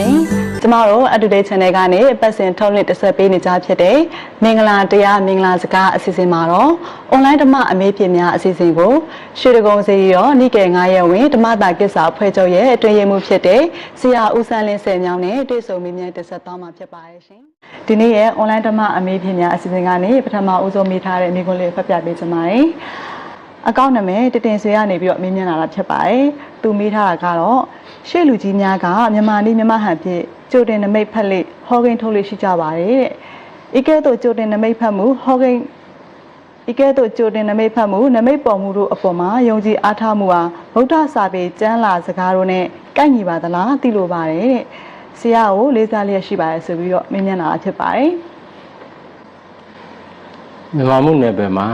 ရှင်။ကျမတို့ Up-to-date Channel ကနေပတ်စဉ်ထုတ်လွှင့်တက်ဆက်ပေးနေကြဖြစ်တဲ့မင်္ဂလာတရားမင်္ဂလာစကားအစီအစဉ်မှာတော့ online ဓမ္မအမေးဖြေများအစီအစဉ်ကိုရွှေဒဂုံစီရောနိကေ9ရက်ဝင်ဓမ္မတာကိစ္စအဖွဲ့ချုပ်ရဲ့အတွင်ရေးမှုဖြစ်တဲ့ဆရာဦးစန်းလင်းဆယ်မြောင်းနဲ့တွေ့ဆုံမေးမြန်းတက်ဆက်သွားမှာဖြစ်ပါတယ်ရှင်။ဒီနေ့ရဲ့ online ဓမ္မအမေးဖြေများအစီအစဉ်ကနေပထမဦးဆုံးမိထားတဲ့မိကွန်းလေးဖတ်ပြပေးချင်ပါတယ်။ အကောင့်နာမည်တတင်ဆွေကနေပြီးတော့မင်းမြင်လာတာဖြစ်ပါတယ်။သူမိထားတာကတော့ရှေ့လူကြီးများကမြန်မာနေမြန်မာဟန်ဖြင့်ကြိုတင်နမိတ်ဖက်လေဟောကိန်းထုတ်လေရှိကြပါတယ်တဲ့။ဤကဲ့သို့ကြိုတင်နမိတ်ဖက်မှုဟောကိန်းဤကဲ့သို့ကြိုတင်နမိတ်ဖက်မှုနမိတ်ပေါ်မှုတို့အပေါ်မှာယုံကြည်အားထားမှုဟာဗုဒ္ဓစာပေကျမ်းလာစကားတို့နဲ့ကိုက်ညီပါသလားသိလိုပါတယ်တဲ့။ဆရာကိုလေးစားလျက်ရှိပါတယ်ဆိုပြီးတော့မင်းမြင်လာတာဖြစ်ပါတယ်။မြန်မာမှုနယ်ပယ်မှာ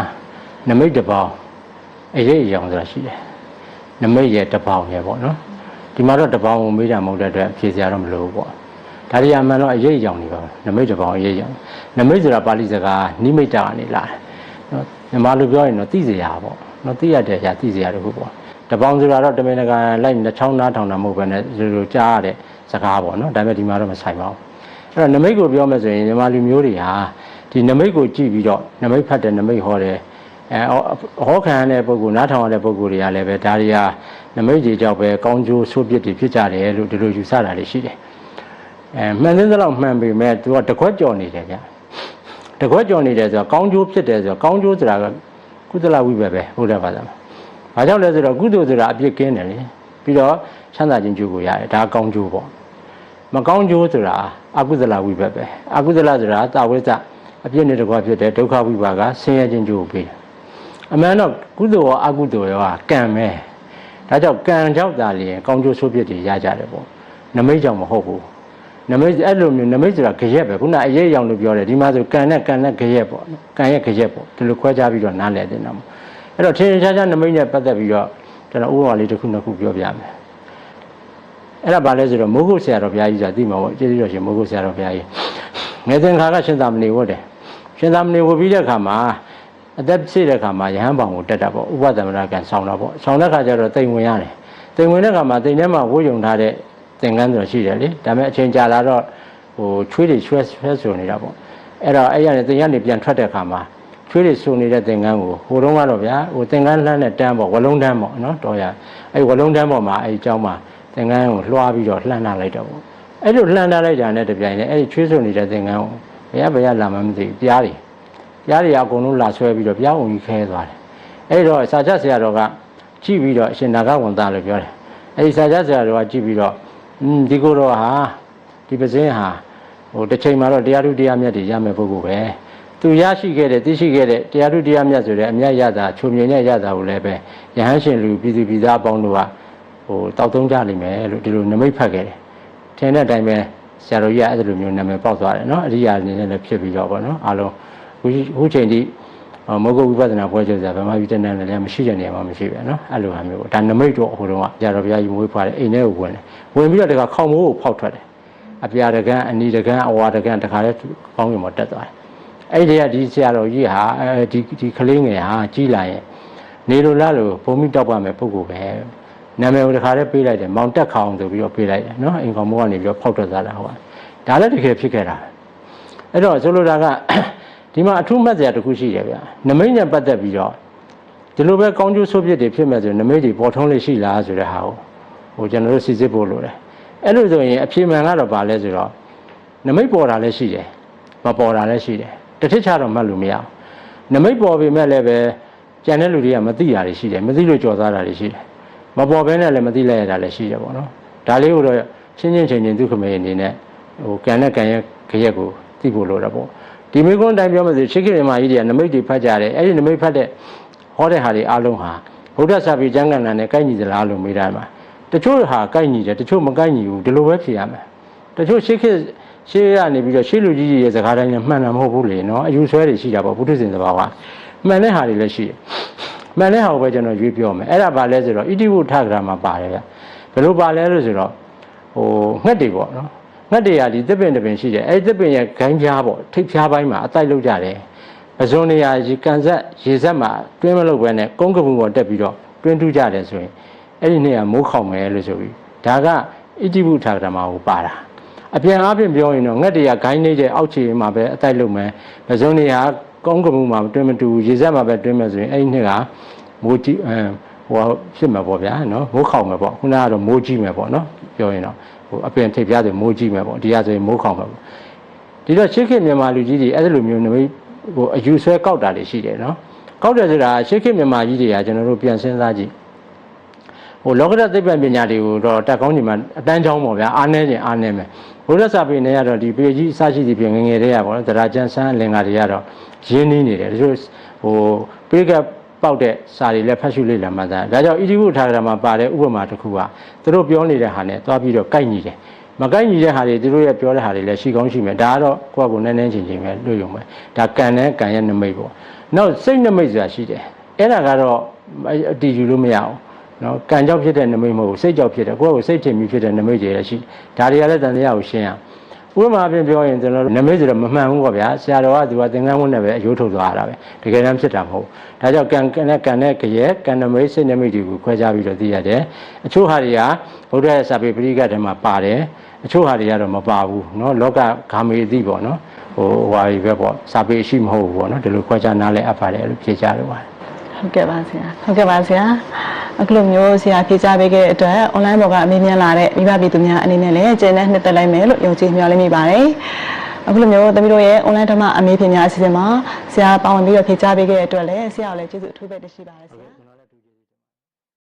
နမိတ်တစ်ပေါင်း အရေးအယောင်ဆိုတာရှိတယ်နမိတ်ရဲ့တစ်ပေါင်းရဲ့ပေါ့နော်ဒီမှာတော့တစ်ပေါင်းကိုမေးတာမဟုတ်တဲ့အတွက်ဖြေစရာတော့မလိုဘူးပေါ့ဒါရီယာမှန်တော့အရေးအယောင်နေပါပဲနမိတ်တစ်ပေါင်းအရေးအယောင်နမိတ်ဆိုတာပါဠိစကားနိမိတ်တာကနေလာတယ်နော်မြန်မာလိုပြောရင်တော့သိစရာပေါ့နော်သိရတဲ့အရာသိစရာတခုပေါ့တစ်ပေါင်းဆိုတာတော့တမင်တကာလိုက်နှစ်ချောင်းနားထောင်တာမဟုတ်ဘဲနဲ့ဒီလိုကြားရတဲ့စကားပေါ့နော်ဒါပေမဲ့ဒီမှာတော့မဆိုင်ပါဘူးအဲ့တော့နမိတ်ကိုပြောမယ်ဆိုရင်မြန်မာလူမျိုးတွေဟာဒီနမိတ်ကိုကြည့်ပြီးတော့နမိတ်ဖတ်တဲ့နမိတ်ဟောတယ် အဲဟောခံရတဲ့ပုဂ္ဂိုလ်နားထောင်ရတဲ့ပုဂ္ဂိုလ်တွေကလည်းပဲဒါတွေဟာနမိတ်ကြီးကြောက်ပဲကောင်းကျိုးဆိုးပြစ်တွေဖြစ်ကြတယ်လို့ဒီလိုယူဆတာတွေရှိတယ်အဲမှန်သင်းသလောက်မှန်ပေမဲ့သူကတခွက်ကြော်နေတယ်ဗျတခွက်ကြော်နေတယ်ဆိုတော့ကောင်းကျိုးဖြစ်တယ်ဆိုတော့ကောင်းကျိုးဆိုတာကကုသလဝိဘက်ပဲဘုရားဘာသာမှာဘာကြောင့်လဲဆိုတော့ကုသိုလ်ဆိုတာအပြစ်ကင်းတယ်လေပြီးတော့ချမ်းသာခြင်းကျိုးကိုရတယ်ဒါကောင်းကျိုးပေါ့မကောင်းကျိုးဆိုတာအကုသလဝိဘက်ပဲအကုသလဆိုတာတာဝိဇ္ဇအပြစ်နဲ့တကွာဖြစ်တဲ့ဒုက္ခဝိပါကဆင်းရဲခြင်းကျိုးကိုပေးတယ် အမှန်တော့ကုသိုလ်ရောအကုသိုလ်ရောကကံပဲဒါကြောင့်ကံကြောင့်သာလျင်ကောင်းကျိုးဆိုးပြစ်တွေရကြတယ်ပေါ့နမိတ်ကြောင့်မဟုတ်ဘူးနမိတ်အဲ့လိုမျိုးနမိတ်ဆိုတာကြရက်ပဲခုနအရေးအရောင်လို့ပြောတယ်ဒီမှာဆိုကံနဲ့ကံနဲ့ကြရက်ပေါ့ကံရဲ့ကြရက်ပေါ့ဒီလိုခွဲခြားပြီးတော့နားလည်တင်တာပေါ့အဲ့တော့ထင်ထင်ရှားရှားနမိတ်နဲ့ပတ်သက်ပြီးတော့ကျွန်တော်ဥပမာလေးတစ်ခုနှစ်ခုပြောပြမယ်အဲ့ဒါဘာလဲဆိုတော့မိုးကုတ်ဆရာတော်ဘုရားကြီးဆိုတာသိမှာပေါ့ကျေးဇူးတော်ရှင်မိုးကုတ်ဆရာတော်ဘုရားကြီးငယ်သင်္ခါကရှင်သာမဏေဝတ်တယ်ရှင်သာမဏေဝတ်ပြီးတဲ့အခါမှာ အသက်ပြည့်တဲ့အခါမှာယဟန်ပေါင်ကိုတက်တာပေါ့ဥပဒမရကံဆောင်းတာပေါ့ဆောင်းတဲ့အခါကျတော့တိမ်ဝင်ရတယ်တိမ်ဝင်တဲ့အခါမှာတိမ်ထဲမှာဝိုးယုံထားတဲ့သင်္ကန်းဆိုရှိတယ်လေဒါပေမဲ့အချိန်ကြာလာတော့ဟိုချွေးတွေချွဲဆွဲဆိုနေတာပေါ့အဲ့တော့အဲ့ရနေတင်ရနေပြန်ထွက်တဲ့အခါမှာချွေးတွေဆိုနေတဲ့သင်္ကန်းကိုဟိုတုန်းကတော့ဗျာဟိုသင်္ကန်းလှမ်းတဲ့တန်းပေါ့ဝလုံးတန်းပေါ့နော်တော်ရအဲ့ဝလုံးတန်းပေါ်မှာအဲ့အเจ้าမှာသင်္ကန်းကိုလွှားပြီးတော့လှမ်းထားလိုက်တော့ပေါ့အဲ့လိုလှမ်းထားလိုက်တာနဲ့တပြိုင်နက်အဲ့ဒီချွေးဆိုနေတဲ့သင်္ကန်းကိုဘယ်ရဘယ်ရလာမှမသိဘူးပြားတွေ ပြားတွေအကုန်လုံးလာဆွဲပြီးတော့ပြားဝင်ကြီးခဲသွားတယ်အဲ့တော့စာချဆရာတော်ကကြည့်ပြီးတော့အရှင်နာဂဝန်သားလို့ပြောတယ်အဲ့ဒီစာချဆရာတော်ကကြည့်ပြီးတော့อืมဒီကိုတော့ဟာဒီပစင်းဟာဟိုတစ်ချိန်မှာတော့တရားထုတရားမြတ်တွေရမယ်ပုဂ္ဂိုလ်ပဲသူရရှိခဲ့တဲ့သိရှိခဲ့တဲ့တရားထုတရားမြတ်ဆိုတဲ့အမြတ်ရတာချုံမြင်တဲ့ရတာကိုလည်းပဲယဟန်ရှင်လူပြည်သူပြည်သားအပေါင်းတို့ကဟိုတောက်သုံးကြလိမ့်မယ်လို့ဒီလိုနမိတ်ဖတ်ခဲ့တယ်ထင်တဲ့အတိုင်းပဲဆရာတော်ကြီးကအဲ့လိုမျိုးနာမည်ပေါက်သွားတယ်เนาะအရိယာအနေနဲ့လည်းဖြစ်ပြီးတော့ဗောနော်အားလုံး ခုချိန်ထိမောဂဝိပဿနာပွဲချုပ်ဆိုတာဗမာပြည်တန်းတန်းလည်းမရှိတဲ့နေရာမှာမရှိပဲနော်အဲ့လိုဟာမျိုးဒါနမိတ်တော့ဟိုတုန်းကကြာတော်ဘုရားကြီးမွေးဖွားတယ်အိမ်ထဲကိုဝင်တယ်ဝင်ပြီးတော့တခါခေါင်မိုးကိုဖောက်ထွက်တယ်အပြာတကန်အနီတကန်အဝါတကန်တခါလဲကောင်းကင်မှာတက်သွားတယ်အဲ့ဒီကဒီဆရာတော်ကြီးဟာအဲဒီဒီကလေးငယ်ဟာကြီးလာရင်နေလိုလားလို့ဘုံမိတောက်ပါမယ်ပုဂ္ဂိုလ်ပဲနာမည်ကိုတခါလဲပေးလိုက်တယ်မောင်တက်ခေါင်ဆိုပြီးတော့ပေးလိုက်တယ်နော်အိမ်ကောင်မိုးကနေပြီးတော့ဖောက်ထွက်သွားတာဟုတ်ပါဒါလည်းတကယ်ဖြစ်ခဲ့တာအဲ့တော့ဆိုလိုတာက ဒီမှာအထူးမှတ်စရာတစ်ခုရှိတယ်ဗျာနမိတ်နဲ့ပတ်သက်ပြီးတော့ဒီလိုပဲကောင်းကျိုးဆိုးပြစ်တွေဖြစ်မဲ့ဆိုနမိတ်တွေပေါ်ထုံးလေးရှိလားဆိုတဲ့ဟာကိုဟိုကျွန်တော်တို့စစ်စစ်ဖို့လိုတယ်အဲ့လိုဆိုရင်အဖြေမှန်ကတော့ဗာလဲဆိုတော့နမိတ်ပေါ်တာလည်းရှိတယ်မပေါ်တာလည်းရှိတယ်တစ်ထစ်ချတော့မှတ်လို့မရအောင်နမိတ်ပေါ်ပေမဲ့လည်းပဲကြံတဲ့လူတွေကမသိတာတွေရှိတယ်မသိလို့ကြော်သားတာတွေရှိတယ်မပေါ်ဘဲနဲ့လည်းမသိလိုက်ရတာလည်းရှိတယ်ပေါ့နော်ဒါလေးကိုတော့ချင်းချင်းချင်းချင်းဒုက္ခမေအနေနဲ့ဟိုကံနဲ့ကံရဲ့ခရက်ကိုသိဖို့လိုတာပေါ့ ဒီမိကွန်းတိုင်းပြောမှဆိုရှစ်ခေတ်မှာကြီးတွေကနမိတ်တွေဖတ်ကြတယ်အဲ့ဒီနမိတ်ဖတ်တဲ့ဟောတဲ့ဟာတွေအားလုံးဟာဗုဒ္ဓဆရာပြေကျမ်းဂန်နာနဲ့ကိုက်ညီသလားလို့မေးတာမှာတချို့ဟာကိုက်ညီတယ်တချို့မကိုက်ညီဘူးဒီလိုပဲဖြေရမယ်တချို့ရှစ်ခေတ်ရှေးရနေပြီးတော့ရှေးလူကြီးရဲ့စကားတိုင်းလည်းမှန်တာမဟုတ်ဘူးလေနော်အယူဆွဲတွေရှိတာပေါ့ဘုဒ္ဓရှင်သဘာဝမှန်တဲ့ဟာတွေလည်းရှိတယ်မှန်တဲ့ဟာကိုပဲကျွန်တော်ရွေးပြောမယ်အဲ့ဒါဘာလဲဆိုတော့ဣတိဝုထဂရမှာပါတယ်ဗျဘယ်လိုပါလဲလို့ဆိုတော့ဟိုငှက်တွေပေါ့နော် ငှက်တွေကဒီသစ်ပင်တစ်ပင်ရှိတယ်အဲ့ဒီသစ်ပင်ရဲ့ဂိုင်းပြားပေါ့ထိပ်ပြားပိုင်းမှာအတိုက်လောက်ကြတယ်ပဇွန်နေရာရေကန်ဆက်ရေဆက်မှာတွင်းမလုပ်ဘဲနဲ့ကုန်းကပူပေါ်တက်ပြီးတော့တွင်းတူးကြတယ်ဆိုရင်အဲ့ဒီနေ့ကမိုးခေါင်မယ်လို့ဆိုပြီးဒါကဣတိဝုထဂရမှာကိုပါတာအပြန်အားဖြင့်ပြောရင်တော့ငှက်တွေကဂိုင်းနေတဲ့အောက်ခြေမှာပဲအတိုက်လုပ်မယ်ပဇွန်တွေကကောင်းကမှုမှာတွင်းမတူဘူးရေစက်မှာပဲတွင်းမယ်ဆိုရင်အဲ့ဒီနှစ်ကမိုးကြီးအဲဟိုဖြစ်မှာပေါ့ဗျာနော်မိုးခေါင်မှာပေါ့ခုနကတော့မိုးကြီးမှာပေါ့နော် ပြောရင်တော့ဟိုအပင်ထိပ်ပြားဆိုမိုးကြီးမှာပေါ့ဒီကဆိုရင်မိုးခေါင်မှာပေါ့ဒီတော့ရှေ့ခေတ်မြန်မာလူကြီးတွေအဲ့လိုမျိုးနမိတ်ဟိုအယူဆွဲကောက်တာတွေရှိတယ်နော်ကောက်တယ်ဆိုတာရှေ့ခေတ်မြန်မာကြီးတွေကကျွန်တော်တို့ပြန်စဉ်းစားကြည့်ဟိုလောကဓာတ်သိပ္ပံပညာတွေကိုတော့တက်ကောင်းညီမှာအတန်းချောင်းပေါ့ဗျာအားနေခြင်းအားနေမယ်ဘုရားစာပေနဲ့ကတော့ဒီပေကြီးအစရှိသည့်ပြင်ငယ်ငယ်တွေကပေါ့နော်တရားကျမ်းဆန်းလင်္ကာတွေကတော့ရင်းနှီးနေတယ်တချို့ဟိုပေက ပေါက်တဲ့စာတွေလည်းဖတ်ရှုလေ့လာမှသာဒါကြောင့်ဣတိဝုထာဂရမှာပါတဲ့ဥပမာတစ်ခုကသူတို့ပြောနေတဲ့ဟာနဲ့သွားပြီးတော့ကိုက်ညီတယ်မကိုက်ညီတဲ့ဟာတွေသူတို့ရဲ့ပြောတဲ့ဟာတွေလည်းရှိကောင်းရှိမယ်ဒါကတော့ကိုယ့်အကိုနည်းနည်းချင်းချင်းပဲလို့ရုံပဲဒါကံနဲ့ကံရဲ့နမိတ်ပေါ့နောက်စိတ်နမိတ်ဆိုတာရှိတယ်အဲ့ဒါကတော့အတည်ယူလို့မရအောင်နော်ကံကြောင့်ဖြစ်တဲ့နမိတ်မဟုတ်ဘူးစိတ်ကြောင့်ဖြစ်တယ်ကိုယ့်ကိုယ်စိတ်ထင်ပြီးဖြစ်တဲ့နမိတ်တွေလည်းရှိဒါတွေကလည်းတန်တရားကိုရှင်းရ ဥပမာအပြင်ပြောရင်ကျွန်တော်တို့နမိတ်ဆိုတော့မမှန်ဘူးပေါ့ဗျာဆရာတော်ကသူကသင်္ကန်းဝတ်နဲ့ပဲအယိုးထုတ်သွားတာပဲတကယ်တမ်းဖြစ်တာမဟုတ်ဒါကြောင့်ကံကံနဲ့ကံနဲ့ကြရဲကံနမိတ်စိတ်နမိတ်တွေကိုခွဲခြားပြီးတော့သိရတယ်အချို့ဟာတွေကဘုရားရဲ့စာပေပရိကတ်ထဲမှာပါတယ်အချို့ဟာတွေကတော့မပါဘူးเนาะလောကဂါမေတိပေါ့နော်ဟိုဟွာကြီးပဲပေါ့စာပေရှိမဟုတ်ဘူးပေါ့နော်ဒီလိုခွဲခြားနားလဲအပ်ပါတယ်လို့ဖြေကြတော့ပါတယ် ဟုတ်ကဲ့ပါဆရာဟုတ်ကဲ့ပါဆရာ အခုလိုမျိုးဆရာဖြေကြားပေးခဲ့တဲ့အတွက် online ပေါ်ကအမေးမြန်းလာတဲ့မိဘပြည်သူများအနေနဲ့လည်းကျင်းနဲ့နှစ်သက်လိုက်မယ်လို့ယုံကြည်မျှော်လင့်မိပါတယ်အခုလိုမျိုးသမီးတို့ရဲ့ online ဓမ္မအမေးဖြေများအစီအစဉ်မှာဆရာပါဝင်ပြီးတော့ဖြေကြားပေးခဲ့တဲ့အတွက်လည်းဆရာကိုလည်းကျေးဇူးအထူးပဲတင်ရှိပါတယ်ဆရာ